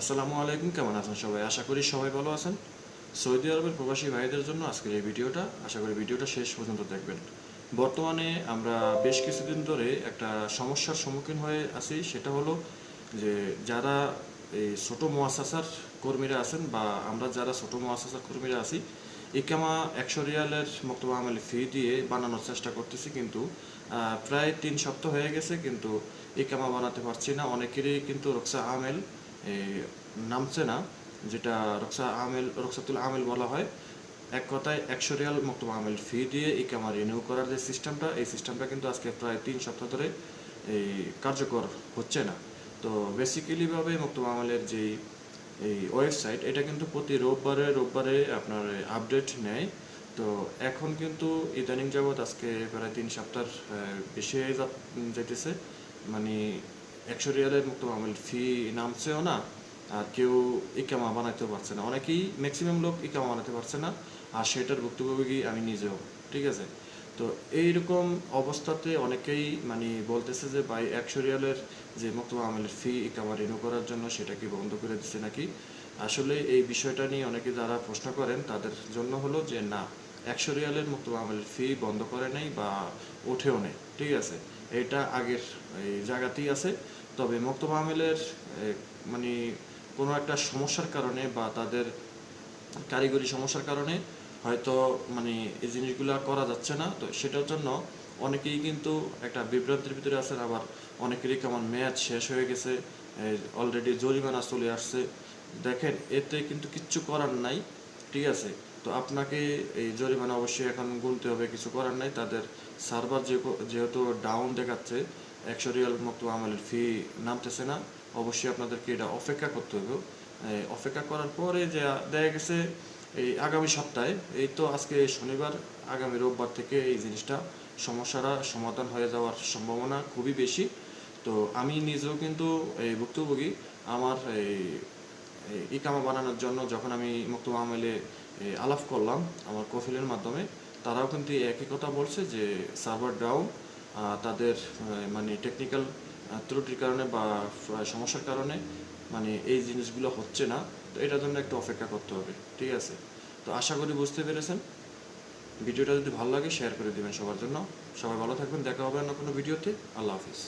আসসালামু আলাইকুম, কেমন আছেন সবাই? আশা করি সবাই ভালো আছেন। সৌদি আরবের প্রবাসী ভাইদের জন্য আজকের এই ভিডিওটা, আশা করি ভিডিওটা শেষ পর্যন্ত দেখবেন। বর্তমানে আমরা বেশ কিছুদিন ধরে একটা সমস্যার সম্মুখীন হয়ে আছি, সেটা হলো যে যারা এই ছোটো মোয়াসাসার কর্মীরা আছেন বা আমরা যারা ছোট মোয়াসাসার কর্মীরা আছি, ইকামা একশো রিয়ালের মক্তবা আমলি ফি দিয়ে বানানোর চেষ্টা করতেছি, কিন্তু প্রায় তিন সপ্তাহ হয়ে গেছে, কিন্তু ইকামা বানাতে পারছি না। অনেকেরই কিন্তু রক্সা আমেল নামছে না, যেটা রক্সা আমেল, রক্সাতুল আমেল বলা হয়। এক কথায় একশো রিয়াল মক্তবা আমেল ফি দিয়ে ইকামা রিনিউ করার যে সিস্টেমটা, এই সিস্টেমটা কিন্তু আজকে প্রায় তিন সপ্তাহ ধরে এই কার্যকর হচ্ছে না। তো বেসিক্যালি ভাবে মক্তবা আমলের যেই, এই ওয়েবসাইট এটা কিন্তু প্রতি রোববারে রোববারে আপনার আপডেট নেয়। তো এখন কিন্তু ইদানিং যাবৎ আজকে প্রায় তিন সপ্তাহ বেশি যাইতেছে। মানে একশো রিয়ালের মুক্ত আমল ফি নামছেও না, আর কেউ ইকামা বানাইতেও পারছে না। অনেকেই ম্যাক্সিমাম লোক ইকামা বানাতে পারছে না, আর সেটার ভুক্তভোগী আমি নিজেও, ঠিক আছে? তো এইরকম অবস্থাতে অনেকেই মানে বলতেছে যে, ভাই, একশো রিয়ালের যে মুক্ত আমলের ফি ইকামা রিনিউ করার জন্য সেটা কি বন্ধ করে দিচ্ছে নাকি? আসলে এই বিষয়টা নিয়ে অনেকে যারা প্রশ্ন করেন, তাদের জন্য হলো যে, না, একশো রিয়ালের মুক্ত আমলের ফি বন্ধ করে নেই বা ওঠেও নেই। ঠিক আছে? এটা আগের, এই জায়গাতেই আছে। তবে মুক্তবা আমেলের মানে কোনো একটা সমস্যার কারণে বা তাদের কারিগরি সমস্যার কারণে হয়তো মানে এই জিনিসগুলো করা যাচ্ছে না। তো সেটার জন্য অনেকেই কিন্তু একটা বিভ্রান্তির ভিতরে আছেন। আবার অনেকেরই কেমন মেয়াদ শেষ হয়ে গেছে অলরেডি জরিমানা চলে আসছে। দেখেন, এতে কিন্তু কিচ্ছু করার নাই, ঠিক আছে? তো আপনাকে এই জরিমানা অবশ্যই এখন গুনতে হবে, কিছু করার নাই। তাদের সার্ভার যেহেতু ডাউন দেখাচ্ছে, একশো রিয়াল মতো আমলের ফি নামতেছে না। অবশ্যই আপনাদেরকে এটা অপেক্ষা করতে হবে। অপেক্ষা করার পরে যে দেখা গেছে, এই আগামী সপ্তাহে, এই তো আজকে শনিবার, আগামী রোববার থেকে এই জিনিসটা সমস্যাটা সমাধান হয়ে যাওয়ার সম্ভাবনা খুবই বেশি। তো আমি নিজেও কিন্তু এই ভুক্তভোগী, আমার এই ইকামা বানানোর জন্য যখন আমি মুক্ত আমেলে আলাপ করলাম আমার কফিলের মাধ্যমে। তারাও কিন্তু একই কথা বলছে যে সার্ভার ডাউন তাদের মানে টেকনিক্যাল ত্রুটির কারণে বা সমস্যার কারণে মানে এই জিনিসগুলো হচ্ছে না। তো এটার জন্য একটু অপেক্ষা করতে হবে, ঠিক আছে? তো আশা করি বুঝতে পেরেছেন। ভিডিওটা যদি ভালো লাগে শেয়ার করে দিবেন সবার জন্য। সবাই ভালো থাকবেন, দেখা হবে অন্য কোনো ভিডিওতে। আল্লাহ হাফিজ।